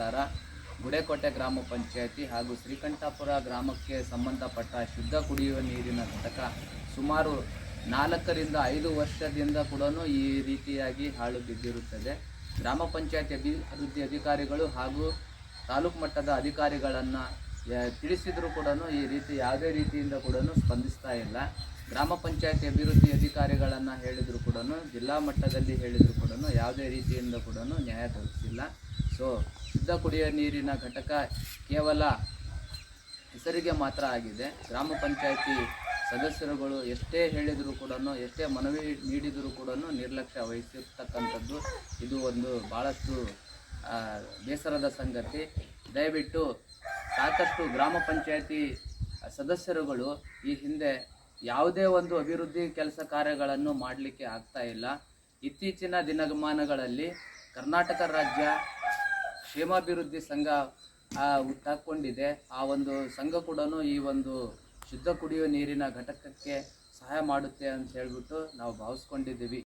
ಪ್ರಕಾರ ಗುಡೇಕೋಟೆ ಗ್ರಾಮ ಪಂಚಾಯಿತಿ ಹಾಗೂ ಶ್ರೀಕಂಠಾಪುರ ಗ್ರಾಮಕ್ಕೆ ಸಂಬಂಧಪಟ್ಟ ಶುದ್ಧ ಕುಡಿಯುವ ನೀರಿನ ಘಟಕ ಸುಮಾರು ನಾಲ್ಕರಿಂದ ಐದು ವರ್ಷದಿಂದ ಕೂಡ ಈ ರೀತಿಯಾಗಿ ಹಾಳು ಬಿದ್ದಿರುತ್ತದೆ. ಗ್ರಾಮ ಪಂಚಾಯತ್ ಅಭಿವೃದ್ಧಿ ಅಧಿಕಾರಿಗಳು ಹಾಗೂ ತಾಲೂಕು ಮಟ್ಟದ ಅಧಿಕಾರಿಗಳನ್ನು ತಿಳಿಸಿದರೂ ಕೂಡ ಈ ರೀತಿ ಯಾವುದೇ ರೀತಿಯಿಂದ ಕೂಡ ಸ್ಪಂದಿಸ್ತಾ ಇಲ್ಲ. ಗ್ರಾಮ ಪಂಚಾಯತಿ ಅಭಿವೃದ್ಧಿ ಅಧಿಕಾರಿಗಳನ್ನು ಹೇಳಿದರೂ ಕೂಡ ಜಿಲ್ಲಾ ಮಟ್ಟದಲ್ಲಿ ಹೇಳಿದರೂ ಕೂಡ ಯಾವುದೇ ರೀತಿಯಿಂದ ಕೂಡ ನ್ಯಾಯ ದೊರಕಿಲ್ಲ ಸೊ ಶುದ್ಧ ಕುಡಿಯುವ ನೀರಿನ ಘಟಕ ಕೇವಲ ಹೆಸರಿಗೆ ಮಾತ್ರ ಆಗಿದೆ. ಗ್ರಾಮ ಪಂಚಾಯತಿ ಸದಸ್ಯರುಗಳು ಎಷ್ಟೇ ಹೇಳಿದರೂ ಕೂಡ ಎಷ್ಟೇ ಮನವಿ ನೀಡಿದರೂ ಕೂಡ ನಿರ್ಲಕ್ಷ್ಯ ವಹಿಸಿರ್ತಕ್ಕಂಥದ್ದು. ಇದು ಒಂದು ಭಾಳಷ್ಟು ಬೇಸರದ ಸಂಗತಿ. ದಯವಿಟ್ಟು ಸಾಕಷ್ಟು ಗ್ರಾಮ ಪಂಚಾಯತಿ ಸದಸ್ಯರುಗಳು ಈ ಹಿಂದೆ ಯಾವುದೇ ಒಂದು ಅಭಿವೃದ್ಧಿ ಕೆಲಸ ಕಾರ್ಯಗಳನ್ನು ಮಾಡಲಿಕ್ಕೆ ಆಗ್ತಾ ಇಲ್ಲ. ಇತ್ತೀಚಿನ ದಿನಮಾನಗಳಲ್ಲಿ ಕರ್ನಾಟಕ ರಾಜ್ಯ ಕ್ಷೇಮಾಭಿವೃದ್ಧಿ ಸಂಘ ಹುಟ್ಟಾಕೊಂಡಿದೆ. ಆ ಒಂದು ಸಂಘ ಕೂಡ ಈ ಒಂದು ಶುದ್ಧ ಕುಡಿಯುವ ನೀರಿನ ಘಟಕಕ್ಕೆ ಸಹಾಯ ಮಾಡುತ್ತೆ ಅಂತ ಹೇಳ್ಬಿಟ್ಟು ನಾವು ಭಾವಿಸ್ಕೊಂಡಿದ್ದೀವಿ.